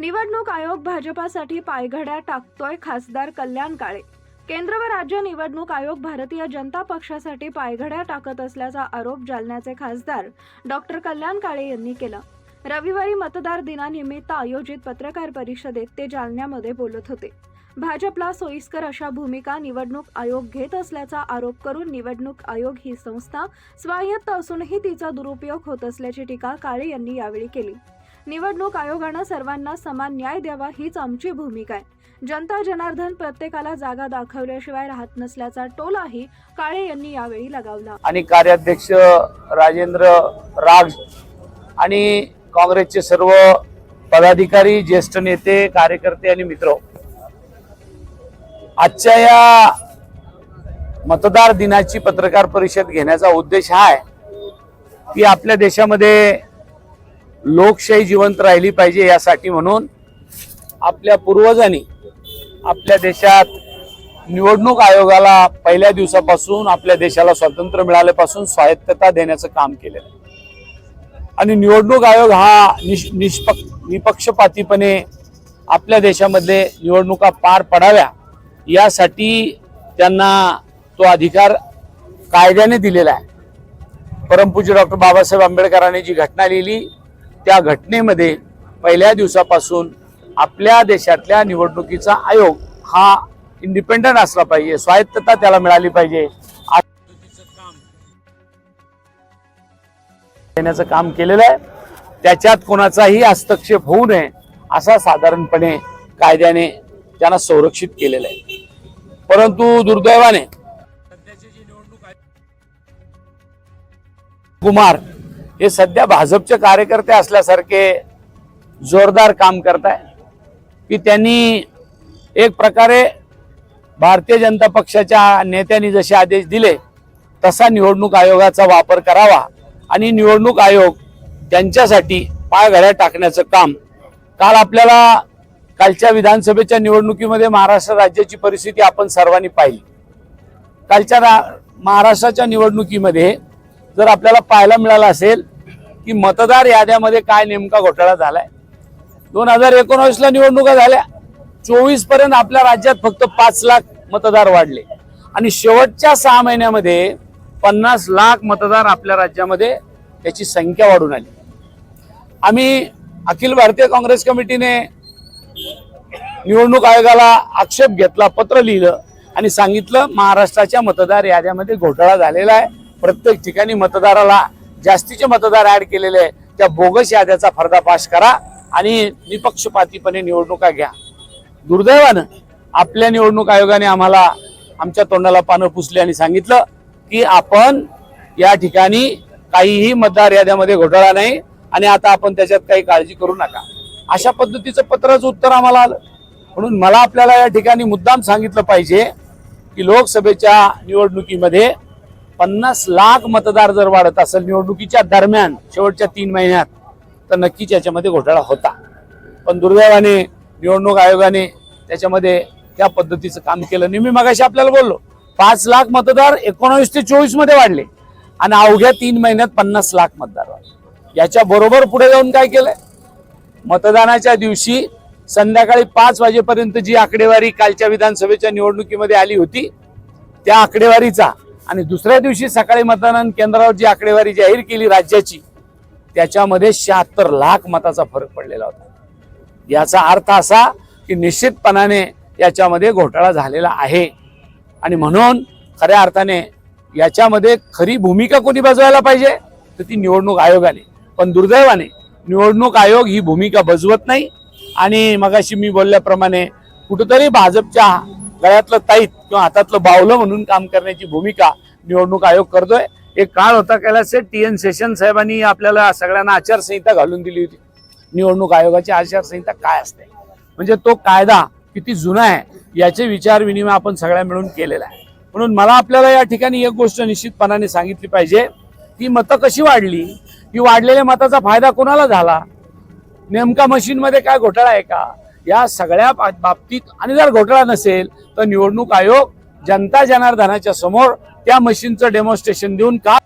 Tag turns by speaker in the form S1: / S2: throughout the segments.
S1: निवडणूक आयोग भाजपासाठी पायघड्या टाकतोय खासदार कल्याण काळे. केंद्र व राज्य निवडणूक आयोग भारतीय जनता पक्षासाठी पायघड्या टाकत असल्याचा आरोप जालन्याचे खासदार डॉक्टर कल्याण काळे यांनी केला. रविवारी मतदार दिनानिमित्त आयोजित पत्रकार परिषदेत ते जालन्यामध्ये बोलत होते. भाजपला सोयीस्कर अशा भूमिका निवडणूक आयोग घेत असल्याचा आरोप करून निवडणूक आयोग ही संस्था स्वायत्त असूनही तिचा दुरुपयोग होत असल्याची टीका काळे यांनी यावेळी केली. निवडणूक आयोगानं सर्वांना समान न्याय द्यावा हीच आमची भूमिका आहे. जनता जनार्दन प्रत्येकाला जागा दाखवल्याशिवाय राहत नसल्याचा टोलाही काळे यांनी यावेळी लगावला.
S2: आणि कार्याध्यक्ष राजेंद्र राज आणि काँग्रेसचे सर्व पदाधिकारी ज्येष्ठ नेते कार्यकर्ते आणि मित्र आजच्या या मतदार दिनाची पत्रकार परिषद घेण्याचा उद्देश हा आहे की आपल्या देशामध्ये लोकशाही जिवंत राहिली पाहिजे यासाठी म्हणून आपल्या पूर्वजांनी आपल्या देशात निवडणूक आयोगाला पहिल्या दिवसापासून आपल्या देशाला स्वातंत्र्य मिळाल्यापासून स्वायत्तता देण्याचं काम केलेलं आहे. आणि निवडणूक आयोग हा निष निष्पक्ष निपक्षपातीपणे आपल्या देशामध्ये निवडणुका पार पडाव्या यासाठी त्यांना तो अधिकार कायद्याने दिलेला आहे. परमपूज्य डॉक्टर बाबासाहेब आंबेडकरांनी जी घटना लिहिली त्या घटनेमध्ये पहिल्या दिवसापासून आपल्या देशातल्या निवडणुकीचा आयोग हा इंडिपेंडंट असला पाहिजे. स्वायत्तता त्याला मिळाली पाहिजे. देण्याचं काम केलेलं आहे. त्याच्यात कोणाचाही हस्तक्षेप होऊ नये असा साधारणपणे कायद्याने त्यांना संरक्षित केलेलं आहे. परंतु दुर्दैवाने कुमार हे सध्या भाजपचे कार्यकर्ते असल्यासारखे जोरदार काम करताय की त्यांनी एक प्रकारे भारतीय जनता पक्षाच्या नेत्यांनी जसे आदेश दिले तसा निवडणूक आयोगाचा वापर करावा आणि निवडणूक आयोग त्यांच्यासाठी पायघड्या टाकण्याचं काम काल आपल्याला कालच्या विधानसभेच्या निवडणुकीमध्ये महाराष्ट्र राज्याची परिस्थिती आपण सर्वांनी पाहिली. कालच्या रा- महाराष्ट्राच्या निवडणुकीमध्ये जर आपल्याला पाहायला मिळालं असेल की मतदार याद्यामध्ये काय नेमका घोटाळा झालाय. दोन हजार एकोणावीसला निवडणुका झाल्या. चोवीसपर्यंत आपल्या राज्यात फक्त पाच लाख मतदार वाढले. आणि शेवटच्या सहा महिन्यामध्ये पन्नास लाख मतदार आपल्या राज्यामध्ये त्याची संख्या वाढून आली. आम्ही अखिल भारतीय काँग्रेस कमिटीने निवडणूक आयोगाला आक्षेप घेतला पत्र लिहिलं आणि सांगितलं महाराष्ट्राच्या मतदार याद्यामध्ये घोटाळा झालेला आहे. प्रत्येक ठिकाणी मतदाराला जास्तीचे मतदार ऍड केलेले आहे. त्या बोगस याद्याचा फर्दाफाश करा आणि निपक्षपातीपणे निवडणुका घ्या. दुर्दैवानं आपल्या निवडणूक आयोगाने आम्हाला आमच्या तोंडाला पानं पुसली आणि सांगितलं की आपण या ठिकाणी काहीही मतदार याद्यामध्ये घोटाळा नाही आणि आता आपण त्याच्यात काही काळजी करू नका. अशा पद्धतीचं पत्राचं उत्तर आम्हाला आलं. म्हणून मला आपल्याला या ठिकाणी मुद्दाम सांगितलं पाहिजे की लोकसभेच्या निवडणुकीमध्ये पन्नास लाख मतदार जर वाढत असेल निवडणुकीच्या दरम्यान शेवटच्या तीन महिन्यात तर नक्कीच याच्यामध्ये घोटाळा होता. पण दुर्दैवाने निवडणूक आयोगाने त्याच्यामध्ये त्या पद्धतीचं काम केलं. नेहमी मगाशी आपल्याला बोललो पाच लाख मतदार एकोणावीस ते चोवीसमध्ये वाढले. आणि अवघ्या तीन महिन्यात पन्नास लाख मतदार वाढले. याच्या बरोबर पुढे जाऊन काय केलंय? मतदानाच्या दिवशी संध्याकाळी पाच वाजेपर्यंत जी आकडेवारी कालच्या विधानसभेच्या निवडणुकीमध्ये आली होती त्या आकडेवारीचा आणि दुसऱ्या दिवशी सकाळी मतदान केंद्रावर जी आकडेवारी जाहीर केली राज्याची त्याच्यामध्ये शहात्तर लाख मताचा फरक पडलेला होता. याचा अर्थ असा की निश्चितपणाने याच्यामध्ये घोटाळा झालेला आहे. आणि म्हणून खऱ्या अर्थाने याच्यामध्ये खरी भूमिका कोणी बजवायला पाहिजे? तर ती निवडणूक आयोगाने पण दुर्दैवाने निवडणूक आयोग ही भूमिका बजवत नाही. आणि मगाशी मी बोलल्याप्रमाणे कुठंतरी भाजपच्या गळ्यातलं ताईत किंवा हातातलं बावलं म्हणून काम करण्याची भूमिका निवडणूक आयोग करतोय. एक काळ होता कैलास टी एन सेशन साहेबांनी आपल्याला सगळ्यांना आचारसंहिता घालून दिली होती. निवडणूक आयोगाची आचारसंहिता काय असते? म्हणजे तो कायदा किती जुना आहे याचे विचार विनिमय आपण सगळ्या मिळून केलेला आहे. म्हणून मला आपल्याला या ठिकाणी एक गोष्ट निश्चितपणाने सांगितली पाहिजे. ती मतं कशी वाढली? की वाढलेल्या मताचा फायदा कोणाला झाला? नेमका मशीनमध्ये काय घोटाळा आहे का? या सगळ्या बा- बाबतीत आणि जर घोटाळा नसेल तर निवडणूक आयोग जनता जनार्दनाच्या समोर त्या मशीनचं डेमॉन्स्ट्रेशन देऊन का?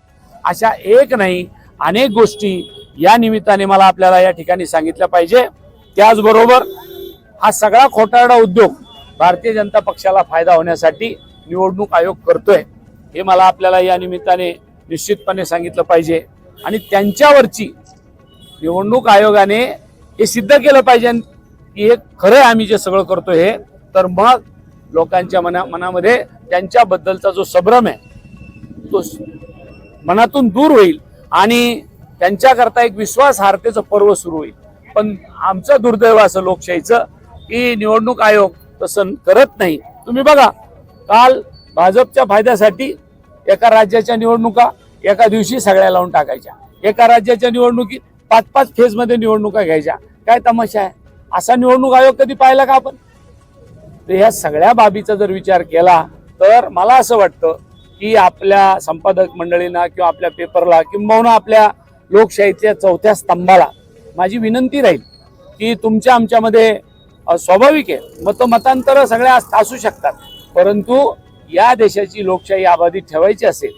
S2: अशा एक नाही अनेक गोष्टी या निमित्ताने मला आपल्याला या ठिकाणी सांगितल्या पाहिजे. त्याचबरोबर हा सगळा खोटारडा उद्योग भारतीय जनता पक्षाला फायदा होण्यासाठी निवडणूक आयोग करतोय हे मला आपल्याला या निमित्ताने निश्चितपणे सांगितलं पाहिजे. आणि त्यांच्यावरची निवडणूक आयोगाने हे सिद्ध केलं पाहिजे. की हे खरं आम्ही जे सगळं करतो हे तर मग लोकांच्या मना मनामध्ये त्यांच्याबद्दलचा जो संभ्रम आहे तो मनातून दूर होईल आणि त्यांच्याकरता एक विश्वासार्हतेचं पर्व सुरू होईल. पण आमचं दुर्दैव असं लोकशाहीचं की निवडणूक आयोग तसं करत नाही. तुम्ही बघा काल भाजपच्या फायद्यासाठी एका राज्याच्या निवडणुका एका दिवशी सगळ्या लावून टाकायच्या. एका राज्याच्या निवडणुकीत पाच पाच फेजमध्ये निवडणुका घ्यायच्या. काय तमाशा आहे? असा निवडणूक आयोग कधी पाहिला का आपण? तर ह्या सगळ्या बाबीचा जर विचार केला तर मला असं वाटतं की आपल्या संपादक मंडळींना किंवा आपल्या पेपरला किंबहुना आपल्या लोकशाहीच्या चौथ्या स्तंभाला माझी विनंती राहील की तुमच्या आमच्यामध्ये स्वाभाविक आहे. मत मतांतर सगळ्या असू शकतात. परंतु या देशाची लोकशाही आबाधित ठेवायची असेल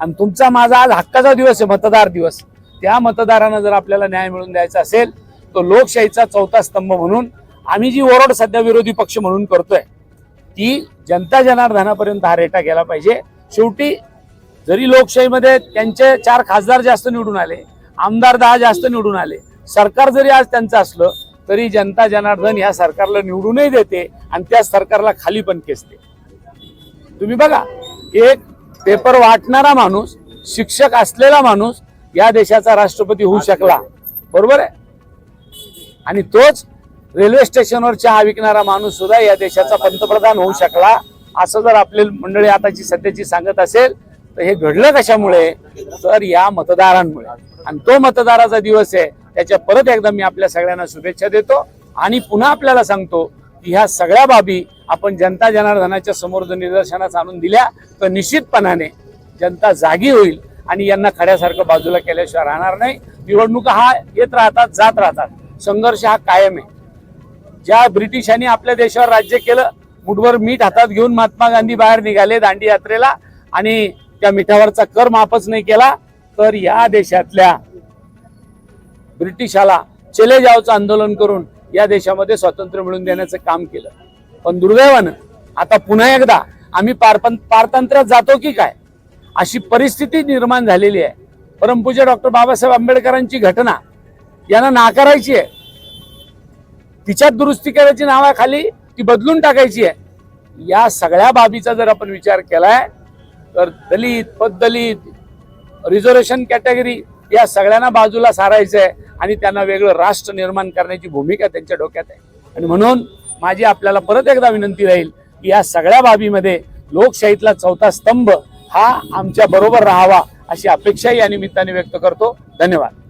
S2: आणि तुमचा माझा आज हक्काचा दिवस आहे मतदार दिवस. त्या मतदारांना जर आपल्याला न्याय मिळवून द्यायचा असेल तो लोकशाहीचा चौथा स्तंभ म्हणून आम्ही जी ओरड सध्या विरोधी पक्ष म्हणून करतोय ती जनता जनार्दनापर्यंत हा रेटा गेला पाहिजे. शेवटी जरी लोकशाहीमध्ये त्यांचे चार खासदार जास्त निवडून आले आमदार दहा जास्त निवडून आले सरकार जरी आज त्यांचं असलं तरी जनता जनार्दन ह्या सरकारला निवडूनही देते आणि त्या सरकारला खाली पण खेचते. तुम्ही बघा एक पेपर वाटणारा माणूस शिक्षक असलेला माणूस या देशाचा राष्ट्रपती होऊ शकला. बरोबर आहे? आणि तोच रेल्वे स्टेशनवर चहा विकणारा माणूस सुद्धा या देशाचा पंतप्रधान होऊ शकला. असं जर आपली मंडळी आताची सध्याची सांगत असेल तर हे घडलं कशामुळे? तर या मतदारांमुळे. आणि तो मतदाराचा दिवस आहे त्याच्या परत एकदा मी आपल्या सगळ्यांना शुभेच्छा देतो आणि पुन्हा आपल्याला सांगतो की ह्या सगळ्या बाबी आपण जनता जनार्दनाच्या समोर जर निदर्शनास आणून दिल्या तर निश्चितपणाने जनता जागी होईल आणि यांना खड्यासारखं बाजूला केल्याशिवाय राहणार नाही. निवडणुका हा येत राहतात जात राहतात. संघर्ष हा कायम आहे. ज्या ब्रिटिशांनी आपल्या देशावर राज्य केलं मुठभर मीठ हातात घेऊन महात्मा गांधी बाहेर निघाले दांडी यात्रेला आणि त्या मिठावरचा कर माफच नाही केला तर या देशातल्या ब्रिटिशाला चले जावचं आंदोलन करून या देशामध्ये स्वातंत्र्य मिळवून देण्याचं काम केलं. पण दुर्दैवानं आता पुन्हा एकदा आम्ही पारपं पारतंत्र्यात जातो की काय? अशी परिस्थिती निर्माण झालेली आहे. परमपूज्य डॉक्टर बाबासाहेब आंबेडकरांची घटना यांना नाकारायची आहे. तिच्यात दुरुस्ती करायची नावाखाली ती बदलून टाकायची आहे. या सगळ्या बाबीचा जर आपण विचार केलाय तर दलित पददलित रिझर्वेशन कॅटेगरी या सगळ्यांना बाजूला सारायचं आहे आणि त्यांना वेगळं राष्ट्र निर्माण करण्याची भूमिका त्यांच्या डोक्यात आहे. आणि म्हणून माझी आपल्याला परत एकदा विनंती राहील की या सगळ्या बाबीमध्ये लोकशाहीतला चौथा स्तंभ हा आमच्या बरोबर राहावा अशी अपेक्षा या निमित्ताने व्यक्त करतो. धन्यवाद.